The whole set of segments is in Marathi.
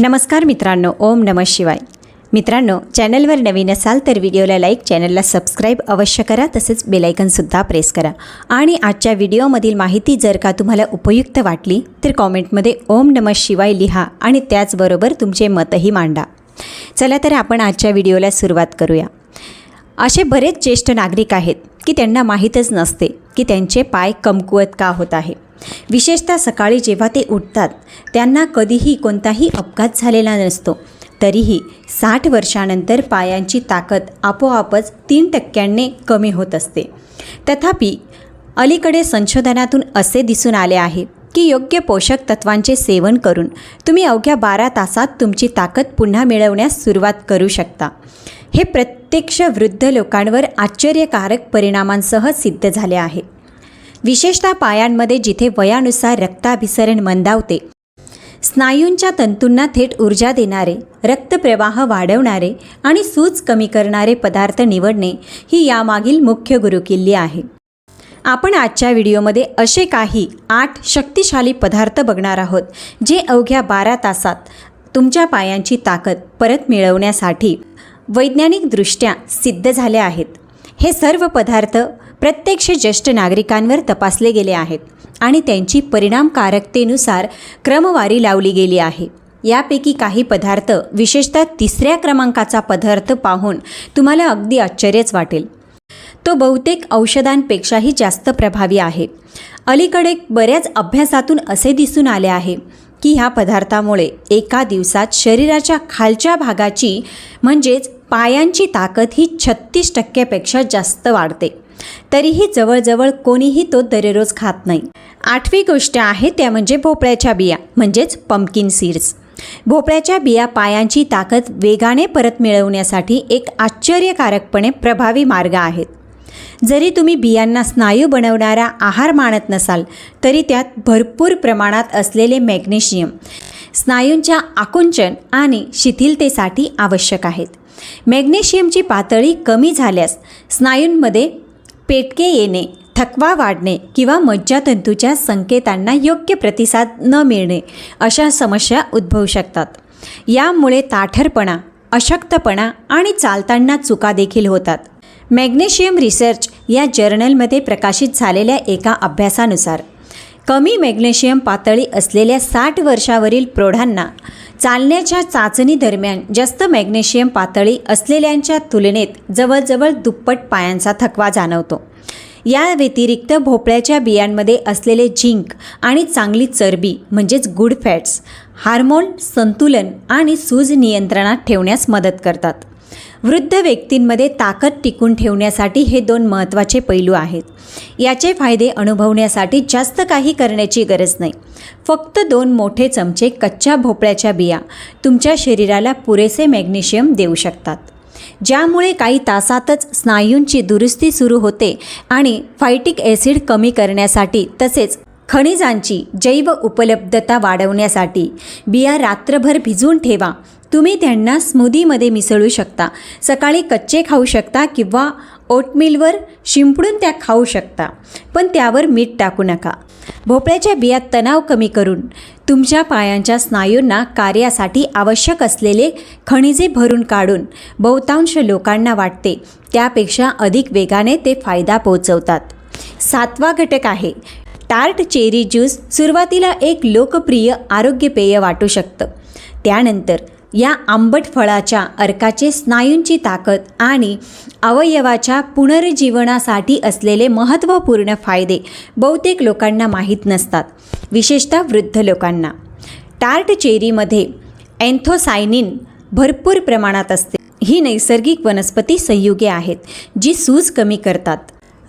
नमस्कार मित्रांनो ओम नम शिवाय. मित्रांनो चॅनलवर नवीन असाल तर व्हिडिओला लाईक चॅनलला सबस्क्राईब अवश्य करा तसेच बेलायकनसुद्धा प्रेस करा. आणि आजच्या व्हिडिओमधील माहिती जर का तुम्हाला उपयुक्त वाटली तर कॉमेंटमध्ये ओम नम शिवाय लिहा आणि त्याचबरोबर तुमचे मतही मांडा. चला तर आपण आजच्या व्हिडिओला सुरुवात करूया. असे बरेच ज्येष्ठ नागरिक आहेत की त्यांना माहीतच नसते की त्यांचे पाय कमकुवत का होत आहे. विशेषतः सकाळी जेव्हा ते उठतात त्यांना कधीही कोणताही अपघात झालेला नसतो. तरीही साठ वर्षानंतर पायांची ताकद आपोआपच तीन टक्क्यांनी कमी होत असते. तथापि अलीकडे संशोधनातून असे दिसून आले आहे की योग्य पोषक तत्वांचे सेवन करून तुम्ही अवघ्या बारा तासात तुमची ताकद पुन्हा मिळवण्यास सुरुवात करू शकता. हे प्रत्यक्ष वृद्ध लोकांवर आश्चर्यकारक परिणामांसह सिद्ध झाले आहे. विशेषतः पायांमध्ये जिथे वयानुसार रक्ताभिसरण मंदावते. स्नायूंच्या तंतूंना थेट ऊर्जा देणारे रक्तप्रवाह वाढवणारे आणि सूज कमी करणारे पदार्थ निवडणे ही यामागील मुख्य गुरुकिल्ली आहे. आपण आजच्या व्हिडिओमध्ये असे काही आठ शक्तिशाली पदार्थ बघणार आहोत जे अवघ्या बारा तासात तुमच्या पायांची ताकद परत मिळवण्यासाठी वैज्ञानिकदृष्ट्या सिद्ध झाले आहेत. हे सर्व पदार्थ प्रत्यक्ष ज्येष्ठ नागरिकांवर तपासले गेले आहेत आणि त्यांची परिणामकारकतेनुसार क्रमवारी लावली गेली आहे. यापैकी काही पदार्थ विशेषतः तिसऱ्या क्रमांकाचा पदार्थ पाहून तुम्हाला अगदी आश्चर्यच वाटेल. तो बहुतेक औषधांपेक्षाही जास्त प्रभावी आहे. अलीकडे बऱ्याच अभ्यासातून असे दिसून आले आहे की ह्या पदार्थामुळे एका दिवसात शरीराच्या खालच्या भागाची म्हणजेच पायांची ताकद ही छत्तीस टक्क्यापेक्षा जास्त वाढते. तरीही जवळजवळ कोणीही तो दररोज खात नाही. आठवी गोष्ट आहे त्या म्हणजे भोपळ्याच्या बिया म्हणजेच पंपकिन सीड्स भोपळ्याच्या बिया पायांची ताकद वेगाने परत मिळवण्यासाठी एक आश्चर्यकारकपणे प्रभावी मार्ग आहेत. जरी तुम्ही बियांना स्नायू बनवणारा आहार मानत नसाल तरी त्यात भरपूर प्रमाणात असलेले मॅग्नेशियम स्नायूंच्या आकुंचन आणि शिथिलतेसाठी आवश्यक आहेत. मॅग्नेशियमची पातळी कमी झाल्यास स्नायूंमध्ये पेटके येणे थकवा वाढणे किंवा मज्जातंतूच्या संकेतांना योग्य प्रतिसाद न मिळणे अशा समस्या उद्भवू शकतात. यामुळे ताठरपणा अशक्तपणा आणि चालताना चुका देखील होतात. मॅग्नेशियम रिसर्च या जर्नलमध्ये प्रकाशित झालेल्या एका अभ्यासानुसार कमी मॅग्नेशियम पातळी असलेल्या साठ वर्षावरील प्रौढांना चालण्याच्या चाचणी दरम्यान जास्त मॅग्नेशियम पातळी असलेल्यांच्या तुलनेत जवळजवळ दुप्पट पायांचा थकवा जाणवतो. या व्यतिरिक्त भोपळ्याच्या बियांमध्ये असलेले झिंक आणि चांगली चरबी म्हणजेच गुड फॅट्स हार्मोन संतुलन आणि सूज नियंत्रणात ठेवण्यास मदत करतात. वृद्ध व्यक्तींमध्ये ताकद टिकून ठेवण्यासाठी हे दोन महत्त्वाचे पैलू आहेत. याचे फायदे अनुभवण्यासाठी जास्त काही करण्याची गरज नाही. फक्त दोन मोठे चमचे कच्च्या भोपळ्याच्या बिया तुमच्या शरीराला पुरेसे मॅग्नेशियम देऊ शकतात. ज्यामुळे काही तासातच स्नायूंची दुरुस्ती सुरू होते आणि फायटिक ॲसिड कमी करण्यासाठी तसेच खनिजांची जैव उपलब्धता वाढवण्यासाठी बिया रात्रभर भिजून ठेवा तुम्ही त्यांना स्मूदीमध्ये मिसळू शकता. सकाळी कच्चे खाऊ शकता किंवा ओटमीलवर शिंपडून त्या खाऊ शकता. पण त्यावर मीठ टाकू नका. भोपळ्याच्या बियात तणाव कमी करून तुमच्या पायांच्या स्नायूंना कार्यासाठी आवश्यक असलेले खनिजे भरून काढून बहुतांश लोकांना वाटते त्यापेक्षा अधिक वेगाने ते फायदा पोहोचवतात. सातवा घटक आहे टार्ट चेरी ज्यूस सुरुवातीला एक लोकप्रिय आरोग्यपेय वाटू शकतं. त्यानंतर या आंबट फळाच्या अर्काचे स्नायूंची ताकद आणि अवयवाच्या पुनर्जीवनासाठी असलेले महत्त्वपूर्ण फायदे बहुतेक लोकांना माहीत नसतात विशेषतः वृद्ध लोकांना. टार्ट चेरीमध्ये अँथोसायनिन भरपूर प्रमाणात असते. ही नैसर्गिक वनस्पती संयुगे आहेत जी सूज कमी करतात.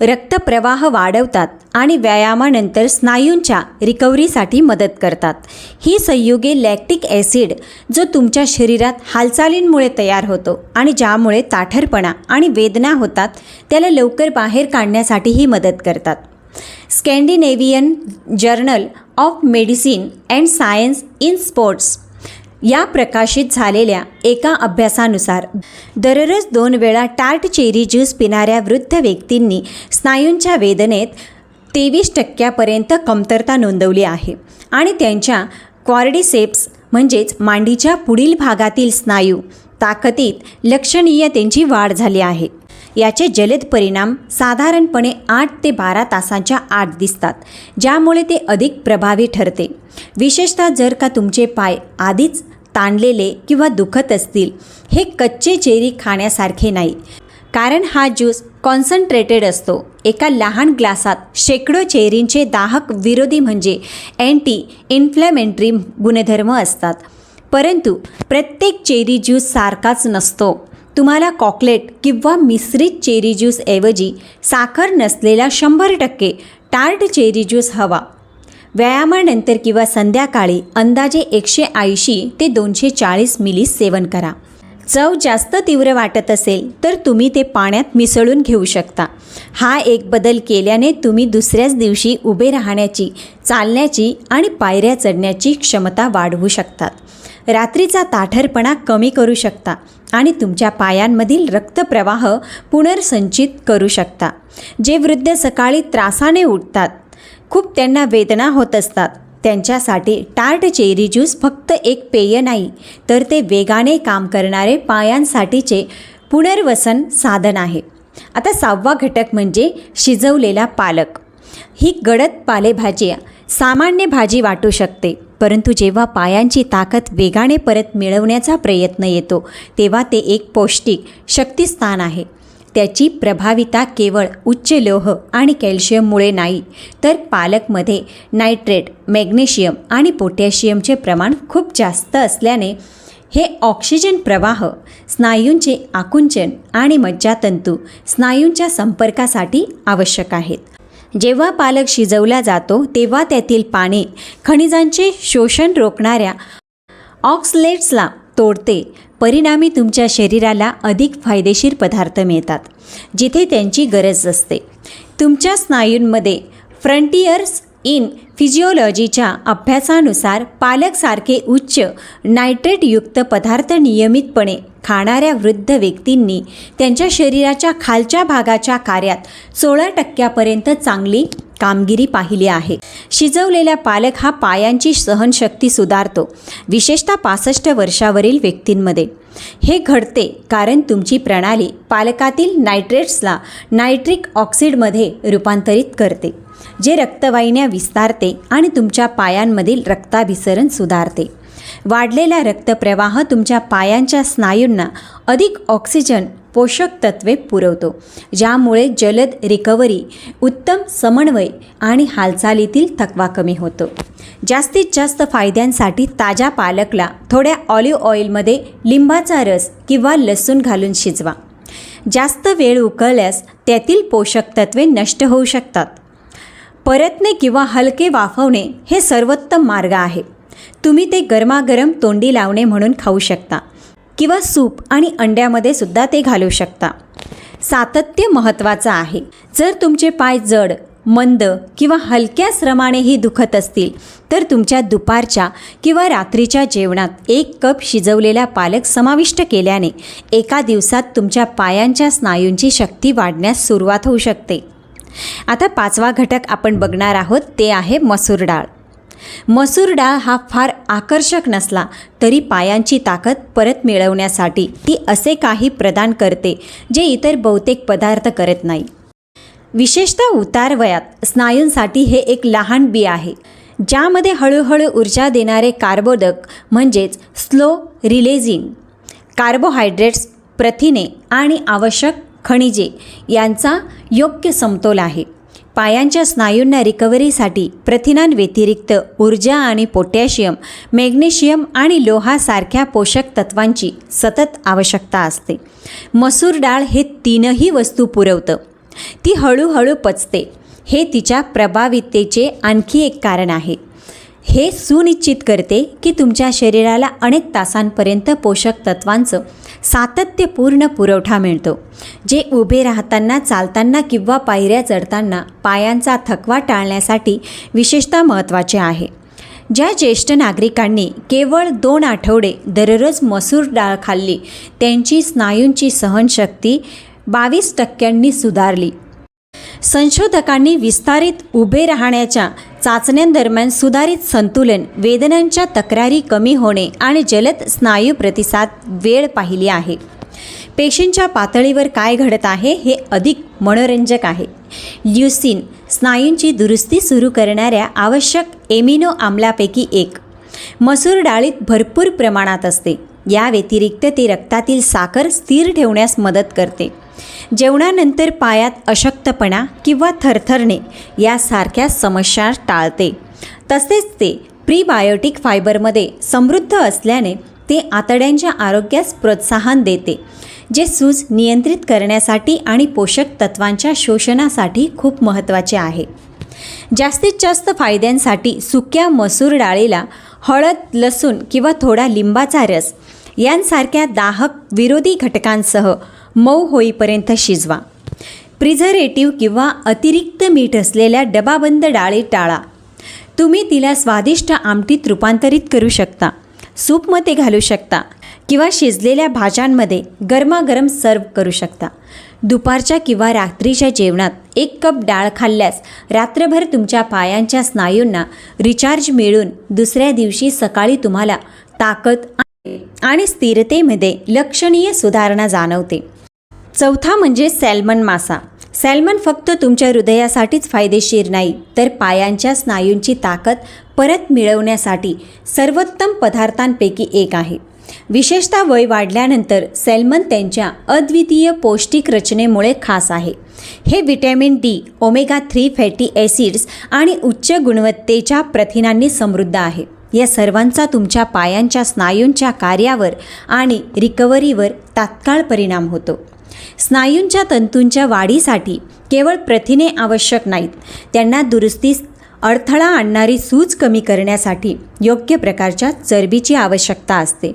रक्तप्रवाह वाढवतात आणि व्यायामानंतर स्नायूंच्या रिकव्हरीसाठी मदत करतात. ही संयुगे लॅक्टिक ॲसिड जो तुमच्या शरीरात हालचालींमुळे तयार होतो आणि ज्यामुळे ताठरपणा आणि वेदना होतात त्याला लवकर बाहेर काढण्यासाठीही मदत करतात. Scandinavian journal of medicine and science in sports या प्रकाशित झालेल्या एका अभ्यासानुसार दररोज दोन वेळा टार्ट चेरी ज्यूस पिणाऱ्या वृद्ध व्यक्तींनी स्नायूंच्या वेदनेत तेवीस टक्क्यापर्यंत कमतरता नोंदवली आहे आणि त्यांच्या क्वार्डिसेप्स म्हणजेच मांडीच्या पुढील भागातील स्नायू ताकदीत लक्षणीय त्यांची वाढ झाली आहे. याचे जलद परिणाम साधारणपणे आठ ते बारा तासांच्या आत दिसतात ज्यामुळे ते अधिक प्रभावी ठरते. विशेषतः जर का तुमचे पाय आधीच ताणलेले किंवा दुखत असतील हे कच्चे चेरी खाण्यासारखे नाही. कारण हा ज्यूस कॉन्सन्ट्रेटेड असतो. एका लहान ग्लासात शेकडो चेरींचे दाहक विरोधी म्हणजे अँटी इन्फ्लॅमेंटरी गुणधर्म असतात. परंतु प्रत्येक चेरी ज्यूस सारखाच नसतो. तुम्हाला कॉकलेट किंवा मिश्रित चेरी ज्यूसऐवजी साखर नसलेला शंभर टक्के टार्ट चेरी ज्यूस हवा. व्यायामानंतर किंवा संध्याकाळी अंदाजे एकशे ऐंशी ते दोनशे चाळीस मिली सेवन करा. चव जास्त तीव्र वाटत असेल तर तुम्ही ते पाण्यात मिसळून घेऊ शकता. हा एक बदल केल्याने तुम्ही दुसऱ्याच दिवशी उभे राहण्याची चालण्याची आणि पायऱ्या चढण्याची क्षमता वाढवू शकतात. रात्रीचा ताठरपणा कमी करू शकता आणि तुमच्या पायांमधील रक्तप्रवाह पुनर्संचित करू शकता. जे वृद्ध सकाळी त्रासाने उठतात खूप त्यांना वेदना होत असतात. त्यांच्यासाठी टार्ट चेरी ज्यूस फक्त एक पेय नाही तर ते वेगाने काम करणारे पायांसाठीचे पुनर्वसन साधन आहे. आता सहावा घटक म्हणजे शिजवलेला पालक. ही गडद पालेभाजी सामान्य भाजी वाटू शकते परंतु जेव्हा पायांची ताकद वेगाने परत मिळवण्याचा प्रयत्न येतो तेव्हा ते एक पौष्टिक शक्तिस्थान आहे. त्याची प्रभाविता केवळ उच्च लोह आणि कॅल्शियममुळे नाही तर पालकमध्ये नायट्रेट मॅग्नेशियम आणि पोटॅशियमचे प्रमाण खूप जास्त असल्याने हे ऑक्सिजन प्रवाह स्नायूंचे आकुंचन आणि मज्जातंतू स्नायूंच्या संपर्कासाठी आवश्यक आहेत. जेव्हा पालक शिजवला जातो तेव्हा त्यातील पाणी खनिजांचे शोषण रोखणाऱ्या ऑक्सलेट्सला तोडते परिणामी तुमच्या शरीराला अधिक फायदेशीर पदार्थ मिळतात जिथे त्यांची गरज असते. तुमच्या स्नायूंमध्ये फ्रंटियर्स इन फिजिओलॉजीच्या अभ्यासानुसार पालकसारखे उच्च नायट्रेटयुक्त पदार्थ नियमितपणे खाणाऱ्या वृद्ध व्यक्तींनी त्यांच्या शरीराच्या खालच्या भागाच्या कार्यात सोळा टक्क्यापर्यंत चांगली कामगिरी पाहिली आहे. शिजवलेला पालक हा पायांची सहनशक्ती सुधारतो विशेषतः पासष्ट वर्षावरील व्यक्तींमध्ये. हे घडते कारण तुमची प्रणाली पालकातील नायट्रेट्सला नायट्रिक ऑक्सिडमध्ये रूपांतरित करते. जे रक्तवाहिन्या विस्तारते आणि तुमच्या पायांमधील रक्ताभिसरण सुधारते. वाढलेला रक्तप्रवाह तुमच्या पायांच्या स्नायूंना अधिक ऑक्सिजन पोषक तत्वे पुरवतो ज्यामुळे जलद रिकव्हरी उत्तम समन्वय आणि हालचालीतील थकवा कमी होतो. जास्तीत जास्त फायद्यांसाठी ताज्या पालकला थोड्या ऑलिव्ह ऑइलमध्ये लिंबाचा रस किंवा लसूण घालून शिजवा. जास्त वेळ उकळल्यास त्यातील पोषक तत्वे नष्ट होऊ शकतात. परतणे किंवा हलके वाफवणे हे सर्वोत्तम मार्ग आहे. तुम्ही ते गरमागरम तोंडी लावणे म्हणून खाऊ शकता किंवा सूप आणि अंड्यामध्ये सुद्धा ते घालू शकता. सातत्य महत्त्वाचं आहे. जर तुमचे पाय जड मंद किंवा हलक्या श्रमानेही दुखत असतील तर तुमच्या दुपारच्या किंवा रात्रीच्या जेवणात एक कप शिजवलेला पालक समाविष्ट केल्याने एका दिवसात तुमच्या पायांच्या स्नायूंची शक्ती वाढण्यास सुरुवात होऊ शकते. आता पाचवा घटक आपण बघणार आहोत ते आहे मसूर डाळ. मसूर डाळ हा फार आकर्षक नसला तरी पायांची ताकद परत मिळवण्यासाठी ती असे काही प्रदान करते जे इतर बहुतेक पदार्थ करत नाही. विशेषतः उतार वयात स्नायूंसाठी हे एक लहान बी आहे ज्यामध्ये हळूहळू ऊर्जा देणारे कार्बोदक म्हणजेच स्लो रिलेझिंग कार्बोहायड्रेट्स प्रथिने आणि आवश्यक खनिजे यांचा योग्य समतोल आहे. पायांच्या स्नायूंना रिकव्हरीसाठी प्रथिनांव्यतिरिक्त ऊर्जा आणि पोटॅशियम मॅग्नेशियम आणि लोहासारख्या पोषक तत्वांची सतत आवश्यकता असते. मसूर डाळ हे तीनही वस्तू पुरवतं. ती हळूहळू पचते. हे तिच्या प्रभावितेचे आणखी एक कारण आहे. हे सुनिश्चित करते की तुमच्या शरीराला अनेक तासांपर्यंत पोषक तत्वांचं सातत्यपूर्ण पुरवठा मिळतो. जे उभे राहताना चालताना किंवा पायऱ्या चढताना पायांचा थकवा टाळण्यासाठी विशेषतः महत्त्वाचे आहे. ज्या ज्येष्ठ नागरिकांनी केवळ दोन आठवडे दररोज मसूर डाळ खाल्ली त्यांची स्नायूंची सहनशक्ती बावीस टक्क्यांनी सुधारली. संशोधकांनी विस्तारित उभे राहण्याच्या चाचण्यांदरम्यान सुधारित संतुलन वेदनांच्या तक्रारी कमी होणे आणि जलद स्नायू प्रतिसाद वेळ पाहिली आहे. पेशींच्या पातळीवर काय घडत आहे हे अधिक मनोरंजक आहे. ल्युसिन स्नायूंची दुरुस्ती सुरू करणाऱ्या आवश्यक एमिनो आम्लापैकी एक. मसूर डाळीत भरपूर प्रमाणात असते. या व्यतिरिक्त ते रक्तातील साखर स्थिर ठेवण्यास मदत करते. जेवणानंतर पायात अशक्तपणा किंवा थरथरणे यासारख्या समस्या टाळते. तसेच ते प्रीबायोटिक फायबरमध्ये समृद्ध असल्याने ते आतड्यांच्या आरोग्यास प्रोत्साहन देते जे सूज नियंत्रित करण्यासाठी आणि पोषक तत्वांच्या शोषणासाठी खूप महत्त्वाचे आहे. जास्तीत जास्त फायद्यांसाठी सुक्या मसूर डाळीला हळद लसूण किंवा थोडा लिंबाचा रस यांसारख्या दाहक विरोधी घटकांसह मऊ होईपर्यंत शिजवा. प्रिझरेटिव्ह किंवा अतिरिक्त मीठ असलेल्या डबाबंद डाळी टाळा. तुम्ही तिला स्वादिष्ट आमटीत रूपांतरित करू शकता सूपमध्ये घालू शकता किंवा शिजलेल्या भाज्यांमध्ये गरमागरम सर्व करू शकता. दुपारच्या किंवा रात्रीच्या जेवणात एक कप डाळ खाल्ल्यास रात्रभर तुमच्या पायांच्या स्नायूंना रिचार्ज मिळून दुसऱ्या दिवशी सकाळी तुम्हाला ताकद आणि स्थिरतेमध्ये लक्षणीय सुधारणा जाणवते. चौथा म्हणजे सॅल्मन मासा. सॅल्मन फक्त तुमच्या हृदयासाठीच फायदेशीर नाही तर पायांच्या स्नायूंची ताकद परत मिळवण्यासाठी सर्वोत्तम पदार्थांपैकी एक आहे. विशेषतः वय वाढल्यानंतर सॅल्मन त्यांच्या अद्वितीय पौष्टिक रचनेमुळे खास आहे. हे vitamin D omega three fatty acids आणि उच्च गुणवत्तेच्या प्रथिनांनी समृद्ध आहे. या सर्वांचा तुमच्या पायांच्या स्नायूंच्या कार्यावर आणि रिकव्हरीवर तात्काळ परिणाम होतो. स्नायूंच्या तंतूंच्या वाढीसाठी केवळ प्रथिने आवश्यक नाहीत. त्यांना दुरुस्तीस अडथळा आणणारी सूज कमी करण्यासाठी योग्य प्रकारच्या चरबीची आवश्यकता असते.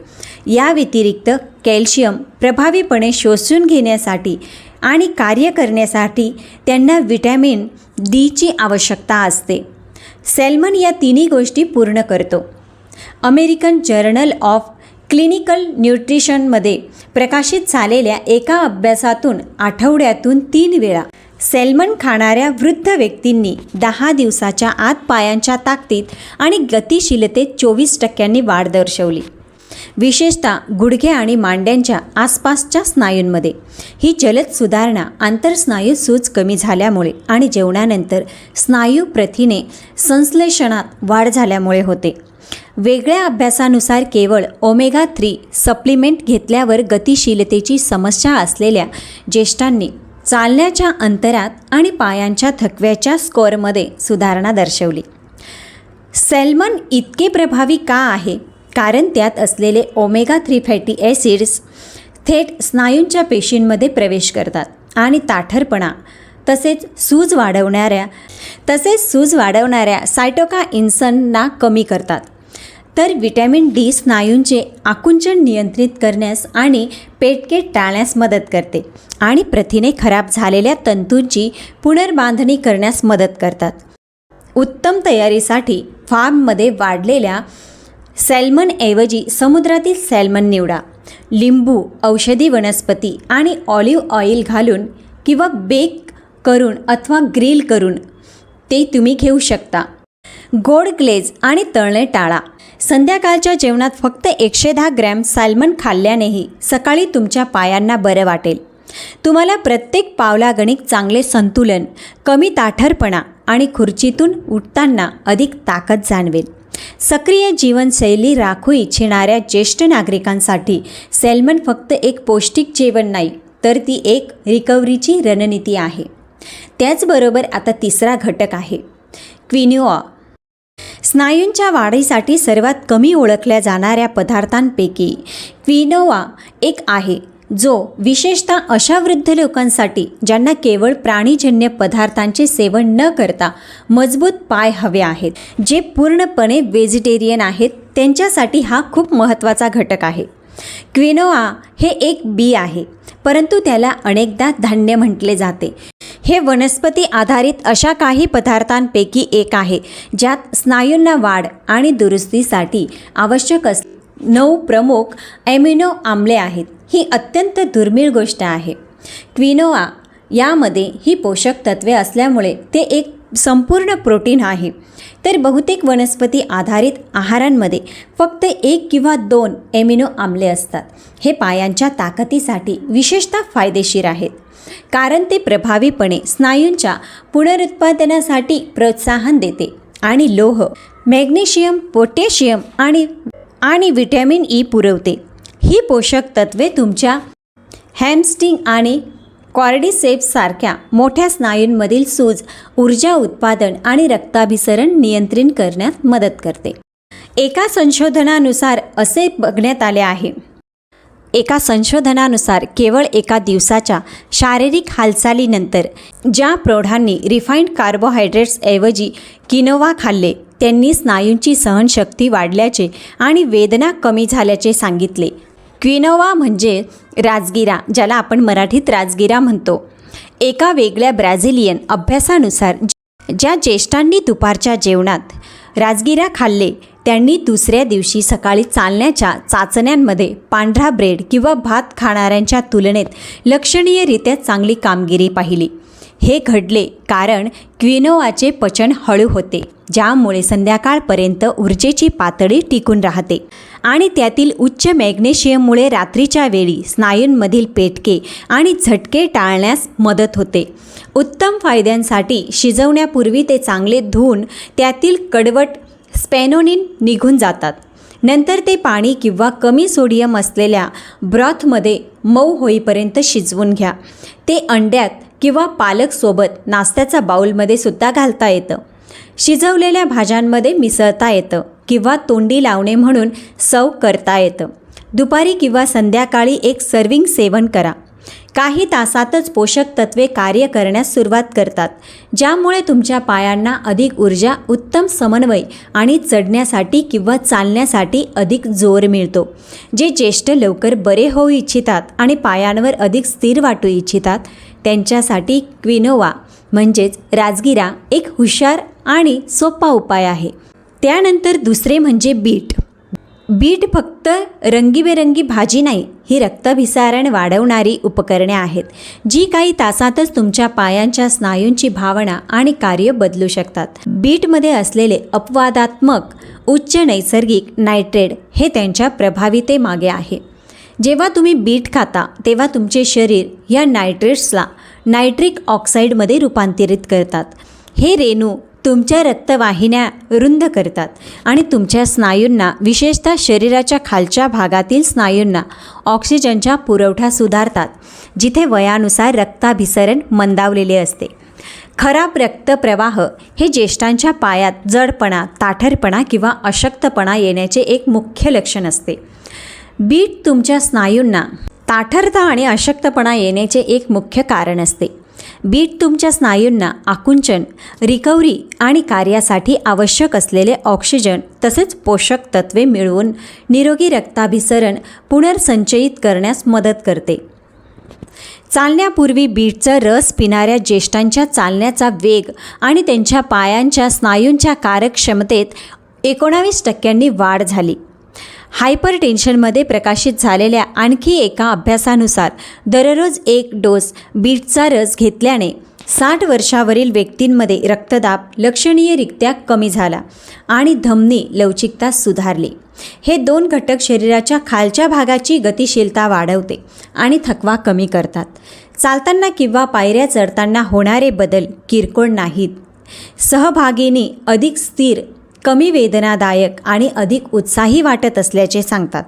या व्यतिरिक्त कॅल्शियम प्रभावीपणे शोषून घेण्यासाठी आणि कार्य करण्यासाठी त्यांना विटॅमिन डीची आवश्यकता असते. सेल्मन या तिन्ही गोष्टी पूर्ण करतो. अमेरिकन जर्नल ऑफ क्लिनिकल न्यूट्रिशनमध्ये प्रकाशित झालेल्या एका अभ्यासातून आठवड्यातून तीन वेळा सेल्मन खाणाऱ्या वृद्ध व्यक्तींनी दहा दिवसाच्या आत पायांच्या ताकदीत आणि गतिशीलतेत चोवीस टक्क्यांनी वाढ दर्शवली. विशेषतः गुडघे आणि मांड्यांच्या आसपासच्या स्नायूंमध्ये. ही जलद सुधारणा आंतरस्नायू सूज कमी झाल्यामुळे आणि जेवणानंतर स्नायू प्रथिने संश्लेषणात वाढ झाल्यामुळे होते. वेगळ्या अभ्यासानुसार केवळ ओमेगा थ्री सप्लिमेंट घेतल्यावर गतिशीलतेची समस्या असलेल्या ज्येष्ठांनी चालण्याच्या अंतरात आणि पायांच्या थकव्याच्या स्कोअरमध्ये सुधारणा दर्शवली. सॅल्मन इतके प्रभावी का आहे? कारण त्यात असलेले ओमेगा थ्री फॅटी ॲसिड्स थेट स्नायूंच्या पेशींमध्ये प्रवेश करतात आणि ताठरपणा तसेच सूज वाढवणाऱ्या तसेच सूज वाढवणाऱ्या सायटोका इन्सनना कमी करतात. तर विटॅमिन डी स्नायूंचे आकुंचन नियंत्रित करण्यास आणि पेटकेट टाळण्यास मदत करते आणि प्रथिने खराब झालेल्या तंतूंची पुनर्बांधणी करण्यास मदत करतात. उत्तम तयारीसाठी फार्ममध्ये वाढलेल्या सॅल्मनऐवजी समुद्रातील सॅल्मन निवडा लिंबू औषधी वनस्पती आणि ऑलिव्ह ऑइल घालून किंवा बेक करून अथवा ग्रिल करून ते तुम्ही घेऊ शकता. गोड ग्लेज आणि तळणे टाळा. संध्याकाळच्या जेवणात फक्त एकशे दहा ग्रॅम सॅल्मन खाल्ल्यानेही सकाळी तुमच्या पायांना बरं वाटेल. तुम्हाला प्रत्येक पावलागणिक चांगले संतुलन कमी ताठरपणा आणि खुर्चीतून उठताना अधिक ताकद जाणवेल. सक्रिय जीवनशैली राखू इच्छिणाऱ्या ज्येष्ठ नागरिकांसाठी सॅल्मन फक्त एक पौष्टिक जेवण नाही तर ती एक रिकव्हरीची रणनीती आहे. त्याचबरोबर आता तिसरा घटक आहे. क्विनिओआ स्नायूंच्या वाढीसाठी सर्वात कमी ओळखल्या जाणाऱ्या पदार्थांपैकी क्विनोवा एक आहे जो विशेषतः अशा वृद्ध लोकांसाठी ज्यांना केवळ प्राणीजन्य पदार्थांचे सेवन न करता मजबूत पाय हवे आहेत जे पूर्णपणे व्हेजिटेरियन आहेत त्यांच्यासाठी हा खूप महत्त्वाचा घटक आहे. क्विनोआ हे एक बी आहे परंतु त्याला अनेकदा धान्य म्हटले जाते. हे वनस्पती आधारित अशा काही पदार्थांपैकी एक आहे ज्यात स्नायूंना वाढ आणि दुरुस्तीसाठी आवश्यक अस नऊ प्रमुख ॲमिनो आम्ले आहेत. ही अत्यंत दुर्मिळ गोष्ट आहे. क्विनोआ यामध्ये ही पोषक तत्वे असल्यामुळे ते एक संपूर्ण प्रोटीन आहे. तर बहुतेक वनस्पती आधारित आहारांमध्ये फक्त एक किंवा दोन एमिनो आम्ले असतात. हे पायांच्या ताकदीसाठी विशेषतः फायदेशीर आहेत. कारण ते प्रभावीपणे स्नायूंच्या पुनरुत्पादनासाठी प्रोत्साहन देते आणि लोह मॅग्नेशियम पोटॅशियम आणि आणि व्हिटॅमिन ई पुरवते. ही पोषक तत्वे तुमच्या हॅमस्टिंग आणि कॉर्डिसेप्ससारख्या मोठ्या स्नायूंमधील सूज ऊर्जा उत्पादन आणि रक्ताभिसरण नियंत्रित करण्यात मदत करते. एका संशोधनानुसार असे बघण्यात आले आहे. एका संशोधनानुसार केवळ एका दिवसाच्या शारीरिक हालचालीनंतर ज्या प्रौढांनी रिफाईंड कार्बोहायड्रेट्सऐवजी किनोवा खाल्ले त्यांनी स्नायूंची सहनशक्ती वाढल्याचे आणि वेदना कमी झाल्याचे सांगितले. क्विनोवा म्हणजे राजगिरा ज्याला आपण मराठीत राजगिरा म्हणतो. एका वेगळ्या ब्राझिलियन अभ्यासानुसार ज्या ज्येष्ठांनी दुपारच्या जेवणात राजगिरा खाल्ले त्यांनी दुसऱ्या दिवशी सकाळी चालण्याच्या चाचण्यांमध्ये पांढरा ब्रेड किंवा भात खाणाऱ्यांच्या तुलनेत लक्षणीयरित्या चांगली कामगिरी पाहिली. हे घडले कारण क्विनोवाचे पचन हळू होते ज्यामुळे संध्याकाळपर्यंत ऊर्जेची पातळी टिकून राहते. आणि त्यातील उच्च मॅग्नेशियममुळे रात्रीच्या वेळी स्नायूंमधील पेटके आणि झटके टाळण्यास मदत होते. उत्तम फायद्यांसाठी शिजवण्यापूर्वी ते चांगले धुवून त्यातील कडवट स्पॅनोनिन निघून जातात. नंतर ते पाणी किंवा कमी सोडियम असलेल्या ब्रॉथमध्ये मऊ होईपर्यंत शिजवून घ्या. ते अंड्यात किंवा पालकसोबत नाश्त्याचा बाऊलमध्ये सुद्धा घालता येतं. शिजवलेल्या भाज्यांमध्ये मिसळता येतं किंवा तोंडी लावणे म्हणून सव करता येतं. दुपारी किंवा संध्याकाळी एक सर्विंग सेवन करा. काही तासातच पोषक तत्वे कार्य करण्यास सुरुवात करतात ज्यामुळे तुमच्या पायांना अधिक ऊर्जा उत्तम समन्वय आणि चढण्यासाठी किंवा चालण्यासाठी अधिक जोर मिळतो. जे ज्येष्ठ लवकर बरे होऊ इच्छितात आणि पायांवर अधिक स्थिर वाटू इच्छितात त्यांच्यासाठी क्विनोवा म्हणजेच राजगिरा एक हुशार आणि सोपा उपाय आहे. त्यानंतर दुसरे म्हणजे बीट. बीट फक्त रंगीबेरंगी भाजी नाही ही रक्तभिसारण वाढवणारी उपकरणे आहेत जी काही तासातच तुमच्या पायांच्या स्नायूंची भावना आणि कार्य बदलू शकतात. बीटमध्ये असलेले अपवादात्मक उच्च नैसर्गिक नायट्रेट हे त्यांच्या प्रभावितेमागे आहे. जेव्हा तुम्ही बीट खाता तेव्हा तुमचे शरीर या नायट्रेट्सला नायट्रिक ऑक्साईडमध्ये रूपांतरित करतात. हे रेणू तुमच्या रक्तवाहिन्या रुंद करतात आणि तुमच्या स्नायूंना विशेषतः शरीराच्या खालच्या भागातील स्नायूंना ऑक्सिजनचा पुरवठा सुधारतात जिथे वयानुसार रक्ताभिसरण मंदावलेले असते. खराब रक्तप्रवाह हे ज्येष्ठांच्या पायात जडपणा ताठरपणा किंवा अशक्तपणा येण्याचे एक मुख्य लक्षण असते. बीट तुमच्या स्नायूंना ताठरता आणि अशक्तपणा येण्याचे एक मुख्य कारण असते. बीट तुमच्या स्नायूंना आकुंचन रिकव्हरी आणि कार्यासाठी आवश्यक असलेले ऑक्सिजन तसेच पोषक तत्वे मिळवून निरोगी रक्ताभिसरण पुनर्संचयित करण्यास मदत करते. चालण्यापूर्वी बीटचा रस पिणाऱ्या ज्येष्ठांच्या चालण्याचा वेग आणि त्यांच्या पायांच्या स्नायूंच्या कार्यक्षमतेत एकोणावीस टक्क्यांनी वाढ झाली. हायपर टेन्शनमध्ये प्रकाशित झालेल्या आणखी एका अभ्यासानुसार दररोज एक डोस बीटचा रस घेतल्याने साठ वर्षावरील व्यक्तींमध्ये रक्तदाब लक्षणीयरित्या कमी झाला आणि धमनी लवचिकता सुधारली. हे दोन घटक शरीराच्या खालच्या भागाची गतिशीलता वाढवते आणि थकवा कमी करतात. चालताना किंवा पायऱ्या चढताना होणारे बदल किरकोळ नाहीत. सहभागीने अधिक स्थिर कमी वेदनादायक आणि अधिक उत्साही वाटत असल्याचे सांगतात.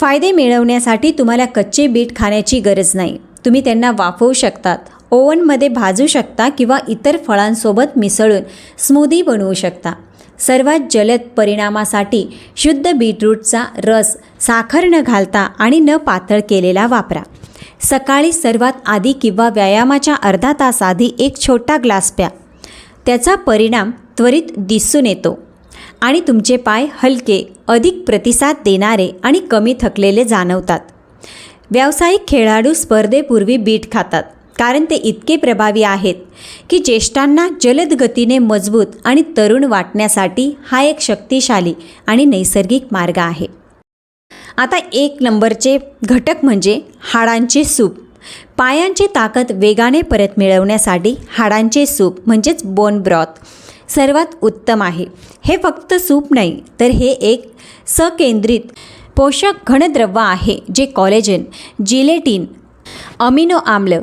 फायदे मिळवण्यासाठी तुम्हाला कच्चे बीट खाण्याची गरज नाही. तुम्ही त्यांना वाफवू शकतात ओव्हनमध्ये भाजू शकता किंवा इतर फळांसोबत मिसळून स्मूदी बनवू शकता. सर्वात जलद परिणामासाठी शुद्ध बीटरूटचा रस साखर न घालता आणि न पातळ केलेला वापरा. सकाळी सर्वात आधी किंवा व्यायामाच्या अर्धा तास आधी एक छोटा ग्लास प्या. त्याचा परिणाम त्वरित दिसून येतो. आणि तुमचे पाय हलके अधिक प्रतिसाद देणारे आणि कमी थकलेले जाणवतात. व्यावसायिक खेळाडू स्पर्धेपूर्वी बीट खातात कारण ते इतके प्रभावी आहेत की ज्येष्ठांना जलद गतीने मजबूत आणि तरुण वाटण्यासाठी हा एक शक्तिशाली आणि नैसर्गिक मार्ग आहे. आता एक नंबरचे घटक म्हणजे हाडांचे सूप. पायांची ताकद वेगाने परत मिळवण्यासाठी हाडांचे सूप म्हणजेच बोन ब्रॉथ सर्वात उत्तम आहे. हे फक्त सूप नाही तर हे एक सकेंद्रित पोषक घनद्रव्य आहे जे कॉलेजन जिलेटिन अमिनो आम्ल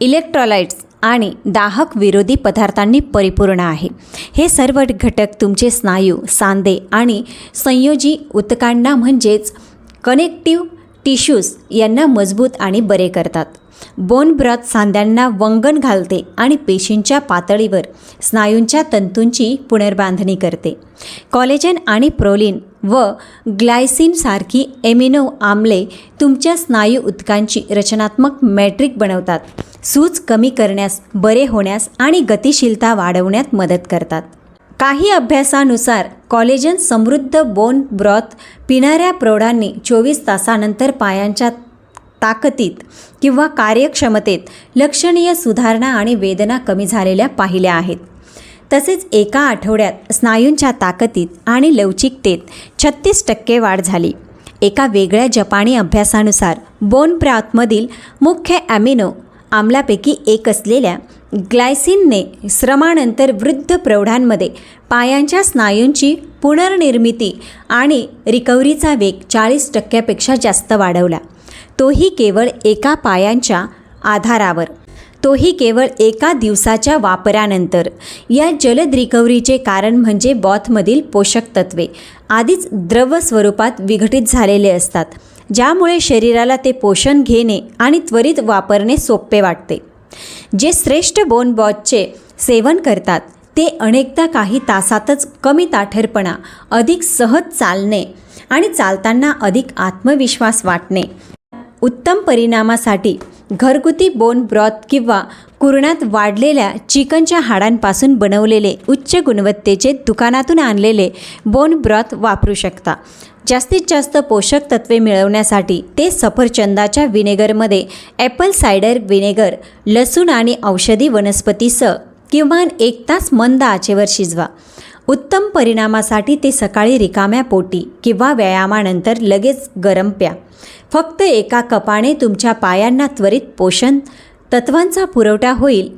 इलेक्ट्रॉलाइट्स आणि दाहक विरोधी पदार्थांनी परिपूर्ण आहे. हे सर्व घटक तुमचे स्नायू सांधे आणि संयोजी उत्कांना म्हणजेच कनेक्टिव्ह टिश्यूज यांना मजबूत आणि बरे करतात. बोन ब्रथ सांध्यांना वंगण घालते आणि पेशींच्या पातळीवर स्नायूंच्या तंतूंची पुनर्बांधणी करते. कॉलेजन आणि प्रोलिन व ग्लायसिनसारखी एमिनो आम्ले तुमच्या स्नायू उत्कांची रचनात्मक मॅट्रिक बनवतात. सूज कमी करण्यास बरे होण्यास आणि गतिशीलता वाढवण्यात मदत करतात. काही अभ्यासानुसार कॉलेजन समृद्ध बोन ब्रॉथ पिणाऱ्या प्रौढांनी चोवीस तासानंतर पायांच्या ताकदीत किंवा कार्यक्षमतेत लक्षणीय सुधारणा आणि वेदना कमी झालेल्या पाहिल्या आहेत. तसेच एका आठवड्यात स्नायूंच्या ताकदीत आणि लवचिकतेत छत्तीस टक्के वाढ झाली. एका वेगळ्या जपानी अभ्यासानुसार बोन ब्राथमधील मुख्य ॲमिनो आम्लापैकी एक असलेल्या ग्लायसिनने श्रमानंतर वृद्ध प्रौढांमध्ये पायांच्या स्नायूंची पुनर्निर्मिती आणि रिकव्हरीचा वेग चाळीस टक्क्यापेक्षा जास्त वाढवला. तोही केवळ एका पायांच्या आधारावर. तोही केवळ एका दिवसाच्या वापरानंतर. या जलद रिकव्हरीचे कारण म्हणजे बॉथमधील पोषक तत्वे. आधीच द्रव स्वरूपात विघटित झालेले असतात. ज्यामुळे शरीराला ते पोषण घेणे आणि त्वरित वापरणे सोपे वाटते. जे श्रेष्ठ बोन बॉथचे सेवन करतात ते अनेकदा काही तासातच कमी ताठरपणा अधिक सहज चालणे आणि चालताना अधिक आत्मविश्वास वाटणे. उत्तम परिणामासाठी घरगुती बोन ब्रॉथ किंवा कुरणात वाढलेल्या चिकनच्या हाडांपासून बनवलेले उच्च गुणवत्तेचे दुकानातून आणलेले बोन ब्रॉथ वापरू शकता. जास्तीत जास्त पोषक तत्वे मिळवण्यासाठी ते सफरचंदाच्या विनेगरमध्ये ॲपल सायडर विनेगर लसूण आणि औषधी वनस्पतीसह किमान एक तास मंद आचेवर शिजवा. उत्तम परिणामासाठी ते सकाळी रिकाम्या पोटी किंवा व्यायामानंतर लगेच गरम प्या. फक्त एका कपाने तुमच्या पायांना त्वरित पोषण तत्वांचा पुरवठा होईल.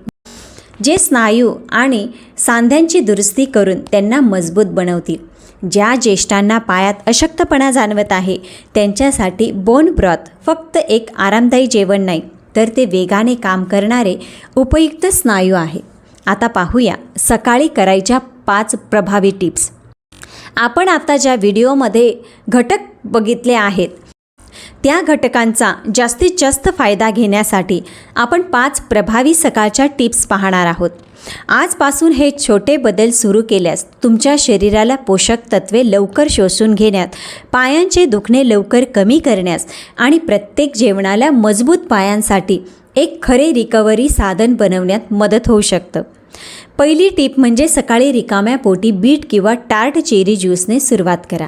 जे स्नायू आणि सांध्यांची दुरुस्ती करून त्यांना मजबूत बनवतील. ज्या ज्येष्ठांना पायात अशक्तपणा जाणवत आहे त्यांच्यासाठी बोन ब्रॉथ फक्त एक आरामदायी जेवण नाही तर ते वेगाने काम करणारे उपयुक्त स्नायू आहे. आता पाहूया सकाळी करायच्या पाच प्रभावी टिप्स आपण आता ज्या व्हिडिओमध्ये घटक बघितले आहेत त्या घटकांचा जास्तीत जास्त फायदा घेण्यासाठी आपण पाच प्रभावी सकाळच्या टिप्स पाहणार आहोत. आजपासून हे छोटे बदल सुरू केल्यास तुमच्या शरीराला पोषक तत्वे लवकर शोषून घेण्यात पायांचे दुखणे लवकर कमी करण्यास आणि प्रत्येक जेवणाला मजबूत पायांसाठी एक खरे रिकव्हरी साधन बनवण्यात मदत होऊ शकतं. पहिली टीप म्हणजे सकाळी रिकाम्या पोटी बीट किंवा टार्ट चेरी ज्यूसने सुरुवात करा.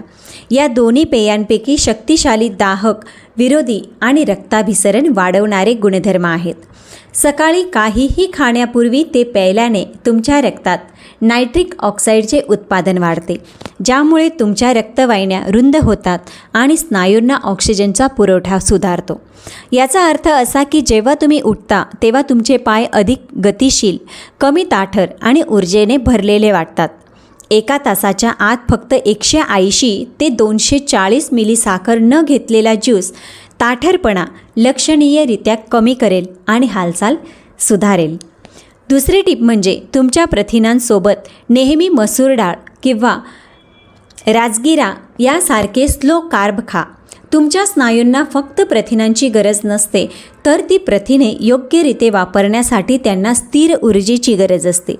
या दोन्ही पेयांपैकी शक्तिशाली दाहक विरोधी आणि रक्ताभिसरण वाढवणारे गुणधर्म आहेत. सकाळी काहीही खाण्यापूर्वी ते प्यायल्याने तुमच्या रक्तात नायट्रिक ऑक्साईडचे उत्पादन वाढते. ज्यामुळे तुमच्या रक्तवाहिन्या रुंद होतात आणि स्नायूंना ऑक्सिजनचा पुरवठा सुधारतो. याचा अर्थ असा की जेव्हा तुम्ही उठता तेव्हा तुमचे पाय अधिक गतिशील कमी ताठर आणि ऊर्जेने भरलेले वाटतात. एका तासाच्या आत फक्त एकशे ऐंशी ते दोनशे चाळीस मिली साखर न घेतलेला ज्यूस ताठरपणा लक्षणीयरित्या कमी करेल आणि हालचाल सुधारेल. दुसरी टीप म्हणजे तुमच्या प्रथिनांसोबत नेहमी मसूर डाळ किंवा राजगिरा यासारखे स्लो कार्ब खा. तुमच्या स्नायूंना फक्त प्रथिनांची गरज नसते तर ती प्रथिने योग्यरीते वापरण्यासाठी त्यांना स्थिर ऊर्जेची गरज असते.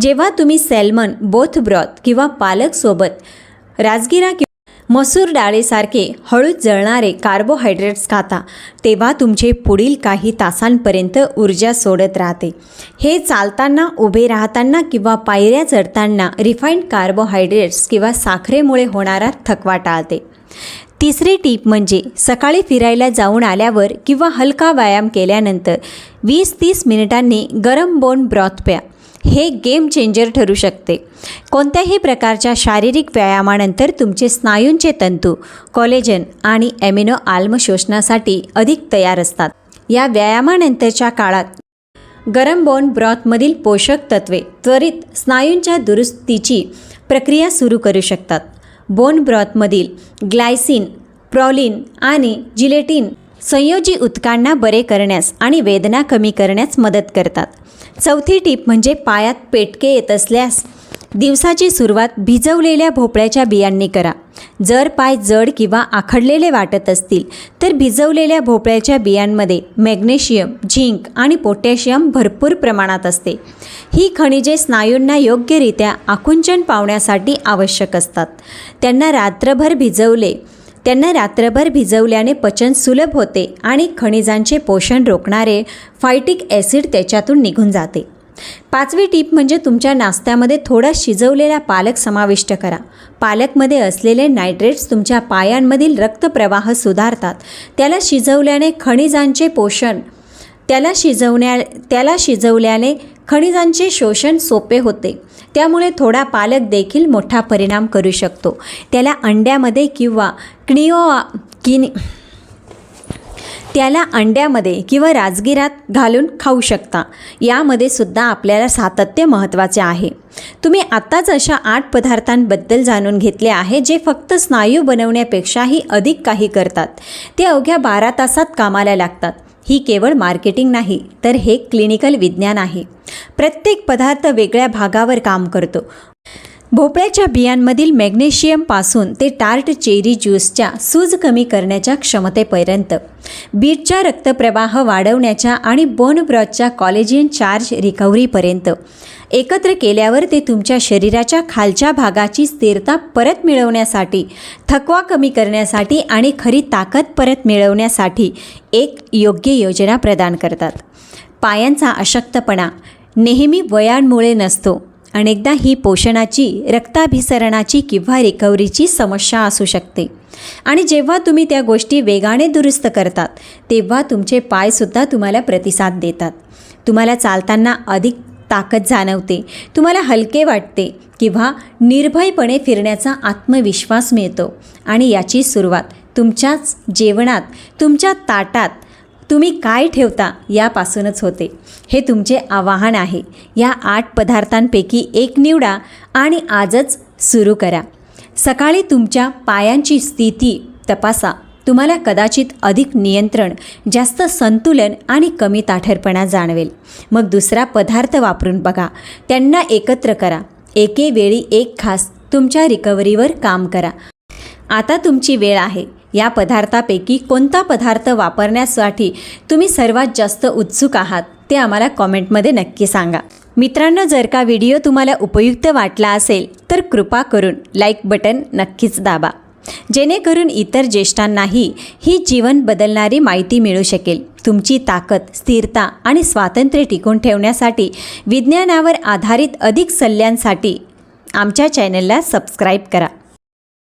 जेव्हा तुम्ही सॅल्मन बोथ ब्रॉथ किंवा पालकसोबत राजगिरा किंवा मसूर डाळीसारखे हळूच जळणारे कार्बोहायड्रेट्स खाता तेव्हा तुमचे पुढील काही तासांपर्यंत ऊर्जा सोडत राहते. हे चालताना उभे राहताना किंवा पायऱ्या चढताना रिफाईंड कार्बोहायड्रेट्स किंवा साखरेमुळे होणारा थकवा टाळते. तिसरी टीप म्हणजे सकाळी फिरायला जाऊन आल्यावर किंवा हलका व्यायाम केल्यानंतर वीस तीस मिनिटांनी गरम बोन ब्रॉथ प्या. हे गेम चेंजर ठरू शकते. कोणत्याही प्रकारच्या शारीरिक व्यायामानंतर तुमचे स्नायूंचे तंतू कॉलेजन आणि ॲमिनो आल्म शोषणासाठी अधिक तयार असतात. या व्यायामानंतरच्या काळात गरम बोन ब्रॉथमधील पोषक तत्वे त्वरित स्नायूंच्या दुरुस्तीची प्रक्रिया सुरू करू शकतात. बोन ब्रॉथमधील ग्लायसिन प्रॉलिन आणि जिलेटिन संयोजी उत्कांना बरे करण्यास आणि वेदना कमी करण्यास मदत करतात. चौथी टीप म्हणजे पायात पेटके येत असल्यास दिवसाची सुरुवात भिजवलेल्या भोपळ्याच्या बियांनी करा. जर पाय जड किंवा आखडलेले वाटत असतील तर भिजवलेल्या भोपळ्याच्या बियांमध्ये मॅग्नेशियम झिंक आणि पोटॅशियम भरपूर प्रमाणात असते. ही खनिजे स्नायूंना योग्यरित्या आकुंचन पावण्यासाठी आवश्यक असतात. त्यांना रात्रभर भिजवले त्यांना रात्रभर भिजवल्याने पचन सुलभ होते आणि खनिजांचे पोषण रोखणारे फायटिक ॲसिड त्याच्यातून निघून जाते. पाचवी टीप म्हणजे तुमच्या नाश्त्यामध्ये थोडा शिजवलेला पालक समाविष्ट करा. पालकमध्ये असलेले नायट्रेट्स तुमच्या पायांमधील रक्तप्रवाह सुधारतात. त्याला शिजवल्याने खनिजांचे पोषण त्याला शिजवण्या त्याला शिजवल्याने खनिजांचे शोषण सोपे होते. त्यामुळे थोडा पालक देखील मोठा परिणाम करू शकतो. त्याला अंड्यामध्ये किंवा क्निओ किनी त्याला अंड्यामध्ये किंवा राजगिरात घालून खाऊ शकता. यामध्ये सुद्धा आपल्याला सातत्य महत्त्वाचे आहे. तुम्ही आत्ताच अशा आठ पदार्थांबद्दल जाणून घेतले आहे जे फक्त स्नायू बनवण्यापेक्षाही अधिक काही करतात. ते अवघ्या बारा तासात कामाला लागतात. ही केवळ मार्केटिंग नाही तर हे क्लिनिकल विज्ञान आहे. प्रत्येक पदार्थ वेगळ्या भागावर काम करतो. भोपळ्याच्या बियांमधील मॅग्नेशियमपासून ते टार्ट चेरी ज्यूसच्या सूज कमी करण्याच्या क्षमतेपर्यंत. बीटच्या रक्तप्रवाह वाढवण्याच्या आणि बोन ब्रॉथच्या कॉलेजियन चार्ज रिकव्हरीपर्यंत. एकत्र केल्यावर ते तुमच्या शरीराच्या खालच्या भागाची स्थिरता परत मिळवण्यासाठी थकवा कमी करण्यासाठी आणि खरी ताकद परत मिळवण्यासाठी एक योग्य योजना प्रदान करतात. पायांचा अशक्तपणा नेहमी वयांमुळे नसतो. अनेकदा ही पोषणाची रक्ताभिसरणाची किंवा रिकव्हरीची समस्या असू शकते. आणि जेव्हा तुम्ही त्या गोष्टी वेगाने दुरुस्त करतात तेव्हा तुमचे पायसुद्धा तुम्हाला प्रतिसाद देतात. तुम्हाला चालताना अधिक ताकद जाणवते तुम्हाला हलके वाटते किंवा निर्भयपणे फिरण्याचा आत्मविश्वास मिळतो. आणि याची सुरुवात तुमच्याच जेवणात तुमच्या ताटात तुम्ही काय ठेवता यापासूनच होते. हे तुमचे आवाहन आहे. या आठ पदार्थांपैकी एक निवडा आणि आजच सुरू करा. सकाळी तुमच्या पायांची स्थिती तपासा. तुम्हाला कदाचित अधिक नियंत्रण जास्त संतुलन आणि कमी ताठरपणा जाणवेल. मग दुसरा पदार्थ वापरून बघा. त्यांना एकत्र करा. एके वेळी एक खास तुमच्या रिकव्हरीवर काम करा. आता तुमची वेळ आहे. या पदार्थापैकी कोणता पदार्थ वापरण्यासाठी तुम्ही सर्वात जास्त उत्सुक आहात ते आम्हाला कॉमेंटमध्ये नक्की सांगा. मित्रांनो जर का व्हिडिओ तुम्हाला उपयुक्त वाटला असेल तर कृपा करून लाईक बटन नक्कीच दाबा. जेणेकरून इतर ज्येष्ठांनाही ही जीवन बदलणारी माहिती मिळू शकेल. तुमची ताकद स्थिरता आणि स्वातंत्र्य टिकून ठेवण्यासाठी विज्ञानावर आधारित अधिक सल्ल्यांसाठी आमच्या चॅनलला सबस्क्राईब करा.